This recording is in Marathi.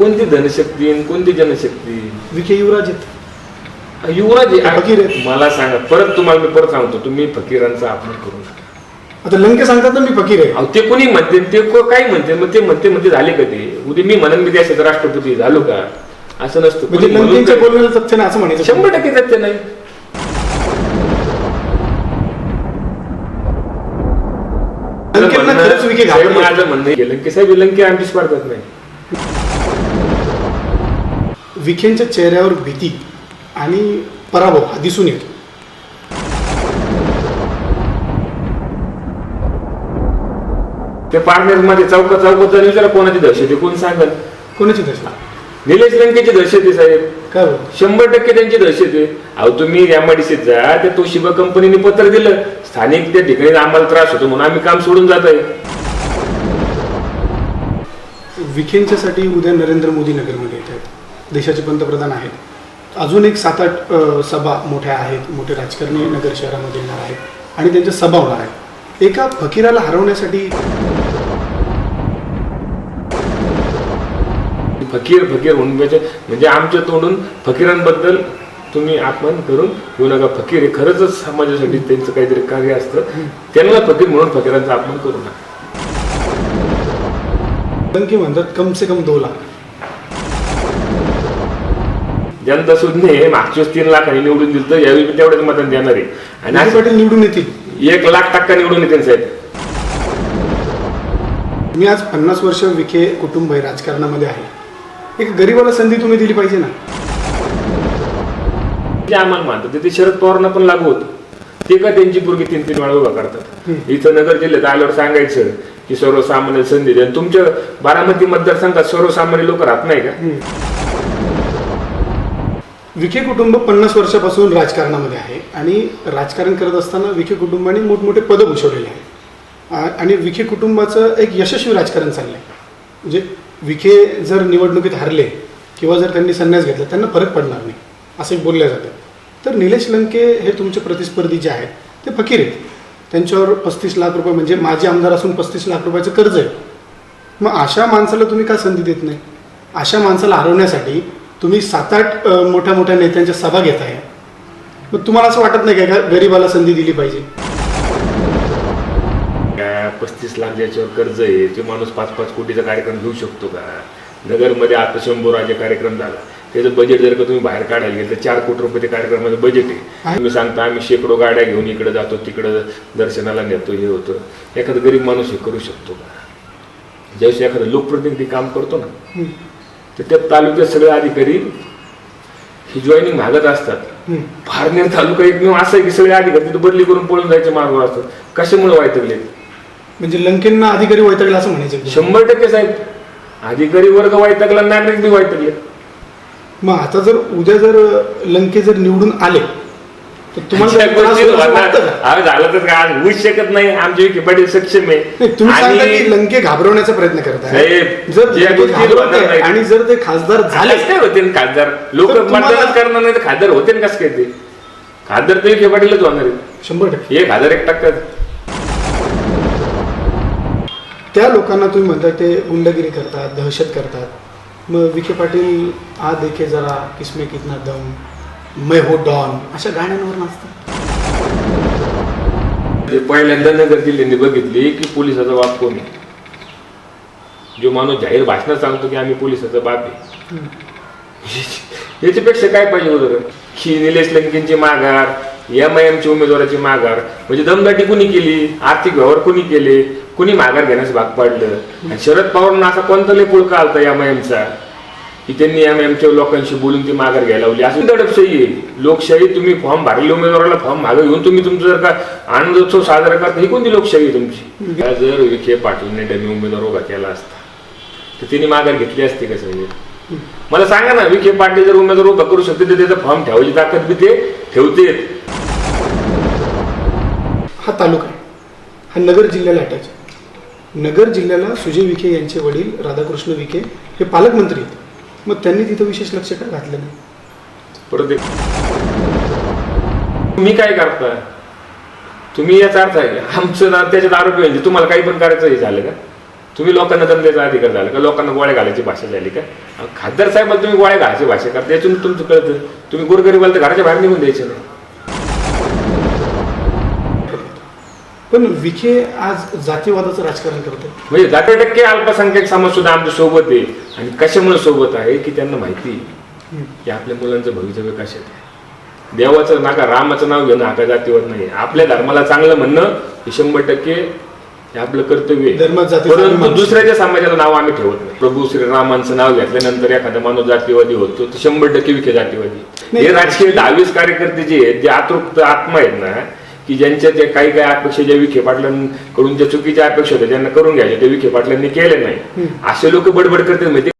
कोणती धनशक्ती आणि कोणती जनशक्ती? विखे युवराज आहेत. युवराज फकीर आहे. आहेत. मला सांगा परत तुम्हाला मी परत सांगतो तुम्ही फकीरांचा अपमान करू नका. आता लंके सांगतात ना मी फकीर आहे. अहो ते कोणी म्हणते ते को- काय म्हणते मग ते म्हणते म्हणते झाले का ते? उद्या मी म्हणन मी देशाचा राष्ट्रपती झालो का? असं नसतं. म्हणजे कोणी म्हणून लंकेच्या काय- बोलण्याला तथ्य नाही असं म्हणायचं. शंभर टक्के सत्य नाही. लंकेंना खरंच विखे साहेब, घाबरले. माझं म्हणणं आहे, लंके साहेब लंके आमची स्पर्धात नाही. विखेंच्या चेहऱ्यावर भीती आणि पराभव हा दिसून येतो. ते पार्टनरमध्ये चौका चौकाचा विचारा कोणाची दहशत आहे? कोण सांगल? कोणाची दशा निलेश लंकेची दहशत आहे साहेब. काय बोलतो? शंभर टक्के त्यांची दहशत आहे. अहो तुम्ही एमआयडीसीत जा त्या तोशिबा कंपनीने पत्र दिलं. स्थानिक त्या ठिकाणी आम्हाला त्रास होतो म्हणून आम्ही काम सोडून जात आहे. विखेंच्यासाठी उद्या नरेंद्र मोदी नगरमध्ये येत आहेत देशाचे पंतप्रधान आहेत. अजून एक सात आठ सभा मोठ्या आहेत मोठे राजकारणी नगर शहरामध्ये येणार आहेत आणि त्यांच्या सभा होणार आहेत. एका फकीराला हरवण्यासाठी फकीर फकीर म्हणून म्हणजे म्हणजे आमच्या तोंडून फकीरांबद्दल तुम्ही अपमान करून घेऊ नका. फकीर हे खरंच समाजासाठी त्यांचं काहीतरी कार्य असतं. त्यांना फकीर म्हणून फकीरांचा अपमान करू नका. लंके म्हणतात कम से कम दो लाख. जनता सुज्ञे मागच्या वेळेस तीन लाखांनी निवडून दिलं तर यावेळी मी तेवढ्याच मतदान देणार आहे. आणि असं पाटील निवडून येतील. एक लाख टक्का निवडून येते साहेब. मी आज पन्नास वर्ष विखे कुटुंब आहे राजकारणामध्ये आहे. एक गरीबाला संधी तुम्ही दिली पाहिजे ना. जे आम्हाला मानतात ते शरद पवारांना पण लागू होतं. ते का त्यांची पूर्वी तीन तीन वेळा उभा करतात? इथं नगर जिल्ह्यात आल्यावर सांगायचं की सर्वसामान्य संधी द्या. आणि तुमच्या बारामती मतदारसंघात सर्वसामान्य लोक राहत नाही का? विखे कुटुंब पन्नास वर्षापासून राजकारणामध्ये आहे आणि राजकारण करत असताना विखे कुटुंबाने मोठमोठे पदं भूषवलेले आहेत. आणि विखे कुटुंबाचं एक यशस्वी राजकारण चाललं आहे म्हणजे विखे जर निवडणुकीत हरले किंवा जर त्यांनी संन्यास घेतला त्यांना फरक पडणार नाही असं एक बोललं जातं. तर निलेश लंके हे तुमचे प्रतिस्पर्धी जे आहेत ते फकीर आहेत. त्यांच्यावर पस्तीस लाख रुपये म्हणजे माजी आमदार असून पस्तीस लाख रुपयाचं कर्ज आहे. मग अशा माणसाला तुम्ही का संधी देत नाही? अशा माणसाला हरवण्यासाठी तुम्ही सात आठ मोठ्या मोठ्या नेत्यांच्या सभा घेत आहे. मग तुम्हाला असं वाटत नाही का गरीबाला संधी दिली पाहिजे? पस्तीस लाख ज्याच्यावर कर्ज आहे ते माणूस पाच पाच कोटीचा कार्यक्रम घेऊ शकतो का? नगरमध्ये आता शंभराचे कार्यक्रम झाला. त्याचं बजेट जर का तुम्ही बाहेर काढायला गेलं तर चार कोटी रुपये ते कार्यक्रमाचं बजेट आहे. तुम्ही सांगता आम्ही शेकडो गाड्या घेऊन इकडे जातो तिकडं दर्शनाला नेतो हे होतं. एखादा गरीब माणूस हे करू शकतो का? ज्यावेळेस एखादा लोकप्रतिनिधी काम करतो ना तर त्या तालुक्यात सगळे अधिकारी ही जॉईनिंग भागत असतात. फारनेर तालुका एकमेव असं आहे की सगळे अधिकारी तिथं बदली करून पळून जायचे मार्गावर असतात. कशामुळे वाईटले म्हणजे लंकेंना अधिकारी वैतागला असं म्हणायचं शंभर टक्के साहेब. अधिकारी वर्ग वैतागला नागरिक बी वैतागले. मग आता जर उद्या जर लंके जर निवडून आले झालं तर काय होऊच शकत नाही. आमचे विखे पाटील सक्षम आहे. तुम्ही सांगता आणि की लंके घाबरवण्याचा प्रयत्न करताय. आणि जर ते खासदार झाले. झालेच काय होते खासदार? लोक मतदानच करणार नाही तर खासदार होते ना कसं काय ते? खासदार तर विखे पाटीलच होणार आहे शंभर टक्के. एक हजार एक टक्का त्या लोकांना तुम्ही म्हणता ते गुंडगिरी करतात दहशत करतात. मग विखे पाटील आ देखे जरा किसमे कितना दम. मै हो डॉन अशा गाण्यांवर नाचतात. पहिल्यांदा नगर जिल्ह्याने बघितली की पोलिसाचा बाप कोण आहे? जो माणूस जाहीर भाषणात सांगतो की आम्ही पोलिसाचा बाप आहे. याच्यापेक्षा काय पाहिजे होतं की निलेश लंकेंची माघार एम आय एमची उमेदवाराची माघार म्हणजे दमदाटी कुणी केली? आर्थिक व्यवहार कुणी केले? कुणी माघार घेण्यास भाग पाडलं? आणि शरद पवारांना असा कोणता लय पुळका आलता एम आय एमचा की त्यांनी एम एमच्या लोकांशी बोलून ती माघार घ्यायला लावली. अशी दडपशाही आहे. लोकशाही तुम्ही फॉर्म भरलेल्या उमेदवाराला फॉर्म मागे घेऊन तुम्ही तुमचं जर का आनंदोत्सव साजरा करता ही कोणती लोकशाही आहे तुमची? जर विखे पाटीलने डमी उमेदवार उभा केला असता तर तिने माघार घेतली असती का सगळे? मला सांगा ना विखे पाटील जर उमेदवार उभा करू शकते तर त्याचा फॉर्म ठेवायची ताकद बी ते ठेवते हा तालुका आहे. हा नगर जिल्ह्याला अटॅच आहे. नगर जिल्ह्याला सुजय विखे यांचे वडील राधाकृष्ण विखे हे पालकमंत्री आहेत. मग त्यांनी तिथं विशेष लक्ष का घातलं नाही? परत एक मी काय करता तुम्ही याचा अर्थ आहे आमचं ना त्याच्यात आरोपी म्हणजे तुम्हाला काही पण करायचं हे झालं का? तुम्ही लोकांना दमद्याचा अधिकार झाला का? लोकांना गोळ्या घालायची भाषा झाली का? खासदार साहेबाला तुम्ही गोळ्या घालायची भाषा करता यातून तुमचं कळतं. तुम्ही गोरगरीबाला तर घराच्या बाहेर निघून द्यायचं नाही पण विखे आज जातीवादाचं राजकारण करतो म्हणजे दहा टक्के अल्पसंख्याक समाज सुद्धा आमच्यासोबत आहे. आणि कशामुळे सोबत आहे की त्यांना माहिती आहे? की आपल्या मुलांचं भवितव्य कशात आहे देवाचं नाका रामाचं नाव घेणं हा काय जातीवर नाही आपल्या धर्माला चांगलं म्हणणं हे शंभर टक्के हे आपलं कर्तव्य आहे. धर्मात जातीचा परंतु अभिमान. दुसऱ्याच्या समाजाला नाव आम्ही ठेवत नाही. प्रभू श्रीरामांचं नाव घेतल्यानंतर एखादा माणूस जातीवादी होतो तर शंभर टक्के विखे जातीवादी. हे राजकीय दहावीस कार्यकर्ते जे आहेत जे आतृप्त आत्मा आहेत ना की ज्यांच्या जे काही काही अपेक्षा ज्या विखे पाटलांकडून ज्या चुकीच्या अपेक्षा होत्या ज्यांना करून घ्यायच्या त्या विखे पाटलांनी केल्या नाही. असे लोक बडबड करतात माहिती